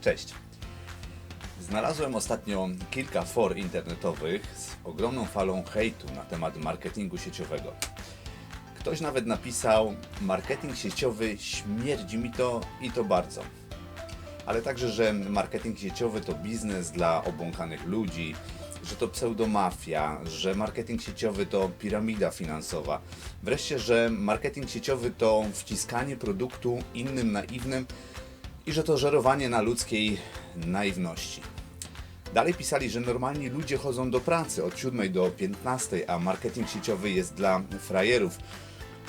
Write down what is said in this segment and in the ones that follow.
Cześć. Znalazłem ostatnio kilka for internetowych z ogromną falą hejtu na temat marketingu sieciowego. Ktoś nawet napisał: Marketing sieciowy śmierdzi mi to i to bardzo. Ale także, że marketing sieciowy to biznes dla obłąkanych ludzi, że to pseudomafia, że marketing sieciowy to piramida finansowa. Wreszcie, że marketing sieciowy to wciskanie produktu innym naiwnym i że to żerowanie na ludzkiej naiwności. Dalej pisali, że normalni ludzie chodzą do pracy od 7 do 15, a marketing sieciowy jest dla frajerów,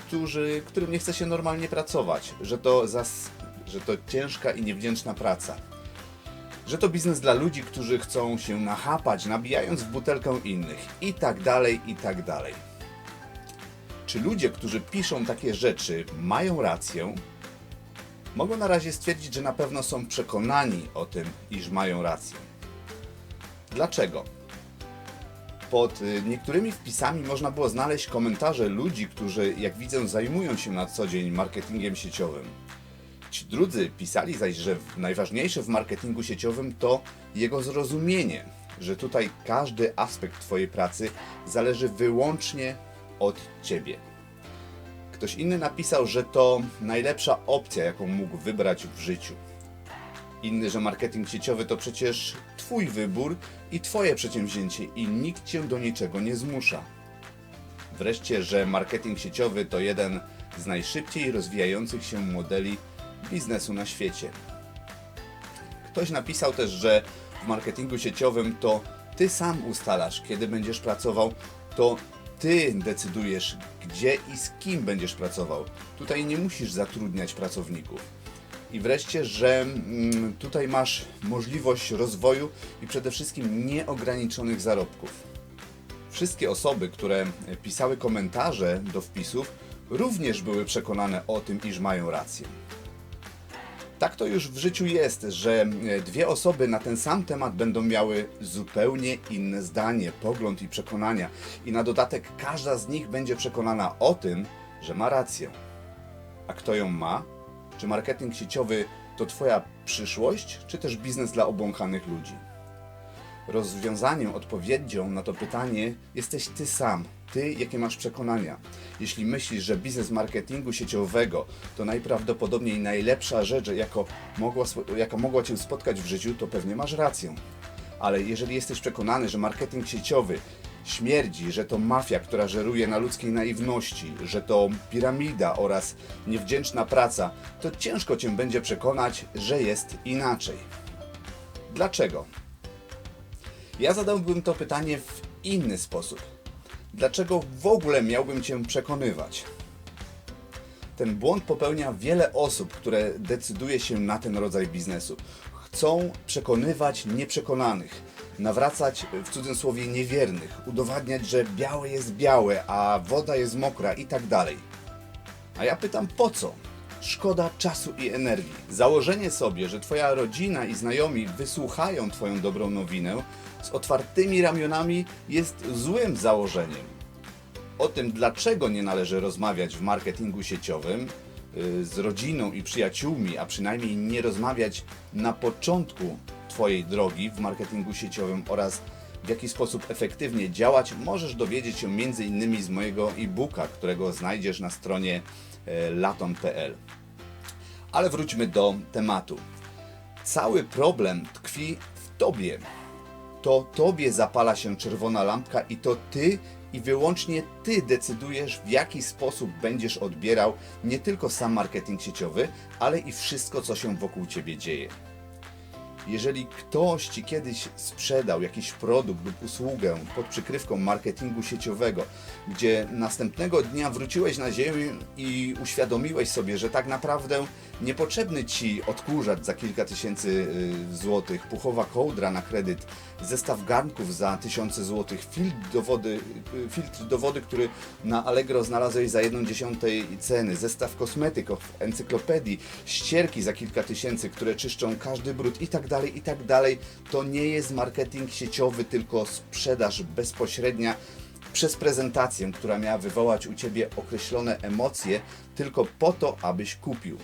którzy, którym nie chce się normalnie pracować, że to, zas, że to ciężka i niewdzięczna praca. Że to biznes dla ludzi, którzy chcą się nachapać, nabijając w butelkę innych i tak dalej, i tak dalej. Czy ludzie, którzy piszą takie rzeczy, mają rację? Mogą na razie stwierdzić, że na pewno są przekonani o tym, iż mają rację. Dlaczego? Pod y, niektórymi wpisami można było znaleźć komentarze ludzi, którzy, jak widzę, zajmują się na co dzień marketingiem sieciowym. Ci drudzy pisali zaś, że najważniejsze w marketingu sieciowym to jego zrozumienie, że tutaj każdy aspekt Twojej pracy zależy wyłącznie od Ciebie. Ktoś inny napisał, że to najlepsza opcja, jaką mógł wybrać w życiu. Inny, że marketing sieciowy to przecież Twój wybór i Twoje przedsięwzięcie i nikt Cię do niczego nie zmusza. Wreszcie, że marketing sieciowy to jeden z najszybciej rozwijających się modeli biznesu na świecie. Ktoś napisał też, że w marketingu sieciowym to Ty sam ustalasz, kiedy będziesz pracował, to Ty decydujesz, gdzie i z kim będziesz pracował. Tutaj nie musisz zatrudniać pracowników. I wreszcie, że mm, tutaj masz możliwość rozwoju i przede wszystkim nieograniczonych zarobków. Wszystkie osoby, które pisały komentarze do wpisów, również były przekonane o tym, iż mają rację. Tak to już w życiu jest, że e, dwie osoby na ten sam temat będą miały zupełnie inne zdanie, pogląd i przekonania, i na dodatek każda z nich będzie przekonana o tym, że ma rację. A kto ją ma? Czy marketing sieciowy to Twoja przyszłość, czy też biznes dla obłąkanych ludzi? Rozwiązaniem, odpowiedzią na to pytanie jesteś Ty sam. Ty, jakie masz przekonania. Jeśli myślisz, że biznes marketingu sieciowego to najprawdopodobniej najlepsza rzecz, jaka mogła, jaka mogła Cię spotkać w życiu, to pewnie masz rację. Ale jeżeli jesteś przekonany, że marketing sieciowy śmierdzi, że to mafia, która żeruje na ludzkiej naiwności, że to piramida oraz niewdzięczna praca, to ciężko Cię będzie przekonać, że jest inaczej. Dlaczego? Ja zadałbym to pytanie w inny sposób. Dlaczego w ogóle miałbym Cię przekonywać? Ten błąd popełnia wiele osób, które decyduje się na ten rodzaj biznesu. Chcą przekonywać nieprzekonanych, nawracać w cudzysłowie niewiernych, udowadniać, że białe jest białe, a woda jest mokra i tak dalej. A ja pytam po co? Szkoda czasu i energii. Założenie sobie, że Twoja rodzina i znajomi wysłuchają Twoją dobrą nowinę z otwartymi ramionami jest złym założeniem. O tym, dlaczego nie należy rozmawiać w marketingu sieciowym yy, z rodziną i przyjaciółmi, a przynajmniej nie rozmawiać na początku Twojej drogi w marketingu sieciowym oraz w jaki sposób efektywnie działać, możesz dowiedzieć się m.in. z mojego e-booka, którego znajdziesz na stronie e, laton.pl. Ale wróćmy do tematu. Cały problem tkwi w Tobie. To Tobie zapala się czerwona lampka i to Ty i wyłącznie Ty decydujesz, w jaki sposób będziesz odbierał nie tylko sam marketing sieciowy, ale i wszystko, co się wokół Ciebie dzieje. Jeżeli ktoś Ci kiedyś sprzedał jakiś produkt lub usługę pod przykrywką marketingu sieciowego, gdzie następnego dnia wróciłeś na ziemię i uświadomiłeś sobie, że tak naprawdę niepotrzebny Ci odkurzacz za kilka tysięcy y, złotych, puchowa kołdra na kredyt, zestaw garnków za tysiące złotych, filtr do wody, filtr do wody, który na Allegro znalazłeś za jedną dziesiątej ceny, zestaw kosmetyków encyklopedii, ścierki za kilka tysięcy, które czyszczą każdy brud i tak dalej, i tak dalej. To nie jest marketing sieciowy, tylko sprzedaż bezpośrednia przez prezentację, która miała wywołać u Ciebie określone emocje, tylko po to, abyś kupił.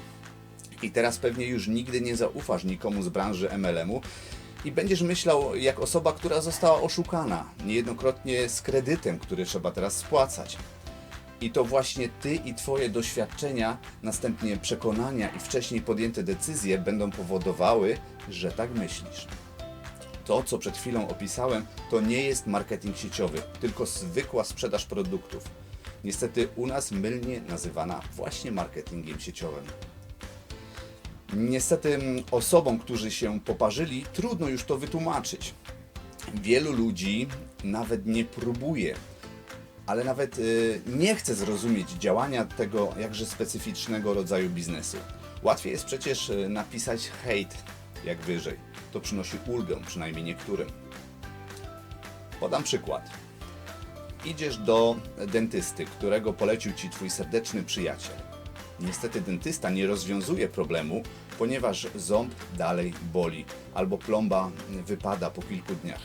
I teraz pewnie już nigdy nie zaufasz nikomu z branży MLM-u i będziesz myślał jak osoba, która została oszukana, niejednokrotnie z kredytem, który trzeba teraz spłacać. I to właśnie ty i twoje doświadczenia, następnie przekonania i wcześniej podjęte decyzje będą powodowały, że tak myślisz. To, co przed chwilą opisałem, to nie jest marketing sieciowy, tylko zwykła sprzedaż produktów. Niestety u nas mylnie nazywana właśnie marketingiem sieciowym. Niestety mm, osobom, którzy się poparzyli, trudno już to wytłumaczyć. Wielu ludzi nawet nie próbuje, ale nawet y, nie chce zrozumieć działania tego jakże specyficznego rodzaju biznesu. Łatwiej jest przecież y, napisać hejt jak wyżej. To przynosi ulgę, przynajmniej niektórym. Podam przykład. Idziesz do dentysty, którego polecił ci twój serdeczny przyjaciel. Niestety dentysta nie rozwiązuje problemu, ponieważ ząb dalej boli albo plomba wypada po kilku dniach.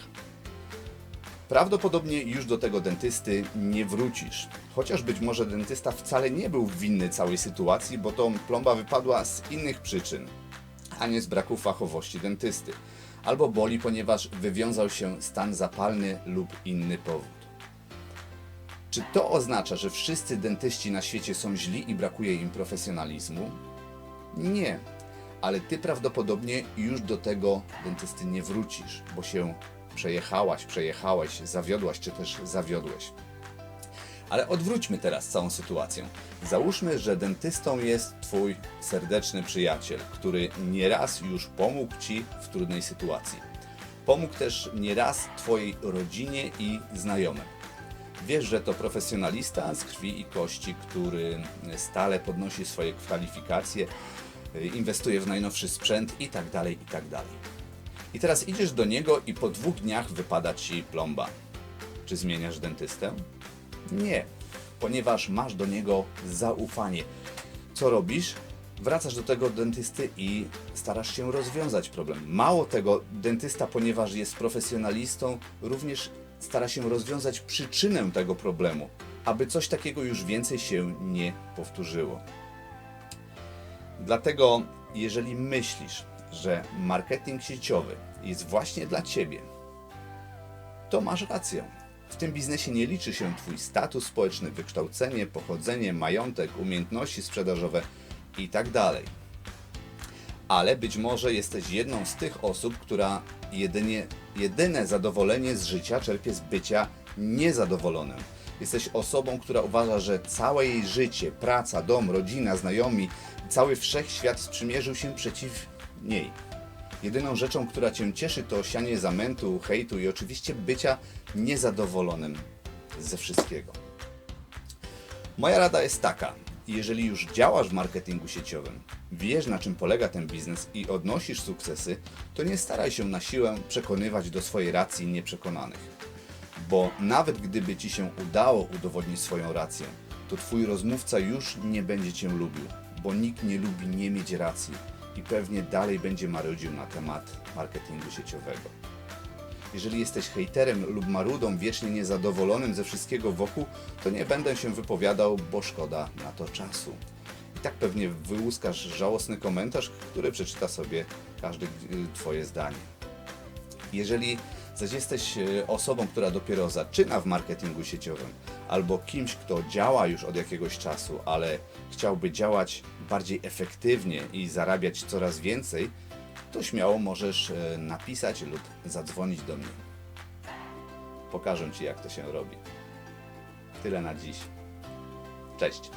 Prawdopodobnie już do tego dentysty nie wrócisz. Chociaż być może dentysta wcale nie był winny całej sytuacji, bo to plomba wypadła z innych przyczyn, a nie z braku fachowości dentysty. Albo boli, ponieważ wywiązał się stan zapalny lub inny powód. Czy to oznacza, że wszyscy dentyści na świecie są źli i brakuje im profesjonalizmu? Nie, ale ty prawdopodobnie już do tego dentysty nie wrócisz, bo się przejechałaś, przejechałeś, zawiodłaś czy też zawiodłeś. Ale odwróćmy teraz całą sytuację. Załóżmy, że dentystą jest Twój serdeczny przyjaciel, który nieraz już pomógł Ci w trudnej sytuacji. Pomógł też nieraz Twojej rodzinie i znajomym. Wiesz, że to profesjonalista z krwi i kości, który stale podnosi swoje kwalifikacje, inwestuje w najnowszy sprzęt i tak dalej, i tak dalej. I teraz idziesz do niego i po dwóch dniach wypada ci plomba. Czy zmieniasz dentystę? Nie, ponieważ masz do niego zaufanie. Co robisz? Wracasz do tego dentysty i starasz się rozwiązać problem. Mało tego, dentysta, ponieważ jest profesjonalistą, również stara się rozwiązać przyczynę tego problemu, aby coś takiego już więcej się nie powtórzyło. Dlatego, jeżeli myślisz, że marketing sieciowy jest właśnie dla Ciebie, to masz rację. W tym biznesie nie liczy się Twój status społeczny, wykształcenie, pochodzenie, majątek, umiejętności sprzedażowe itd. Ale być może jesteś jedną z tych osób, która jedynie, jedyne zadowolenie z życia czerpie z bycia niezadowolonym. Jesteś osobą, która uważa, że całe jej życie, praca, dom, rodzina, znajomi, cały wszechświat sprzymierzył się przeciw niej. Jedyną rzeczą, która Cię cieszy, to sianie zamętu, hejtu i oczywiście bycia niezadowolonym ze wszystkiego. Moja rada jest taka: jeżeli już działasz w marketingu sieciowym, wiesz na czym polega ten biznes i odnosisz sukcesy, to nie staraj się na siłę przekonywać do swojej racji nieprzekonanych. Bo nawet gdyby ci się udało udowodnić swoją rację, to twój rozmówca już nie będzie cię lubił, bo nikt nie lubi nie mieć racji i pewnie dalej będzie marudził na temat marketingu sieciowego. Jeżeli jesteś hejterem lub marudą wiecznie niezadowolonym ze wszystkiego wokół, to nie będę się wypowiadał, bo szkoda na to czasu. Tak pewnie wyłuskasz żałosny komentarz, który przeczyta sobie każde y, Twoje zdanie. Jeżeli zaś jesteś e, osobą, która dopiero zaczyna w marketingu sieciowym, albo kimś, kto działa już od jakiegoś czasu, ale chciałby działać bardziej efektywnie i zarabiać coraz więcej, to śmiało możesz e, napisać lub zadzwonić do mnie. Pokażę Ci, jak to się robi. Tyle na dziś. Cześć.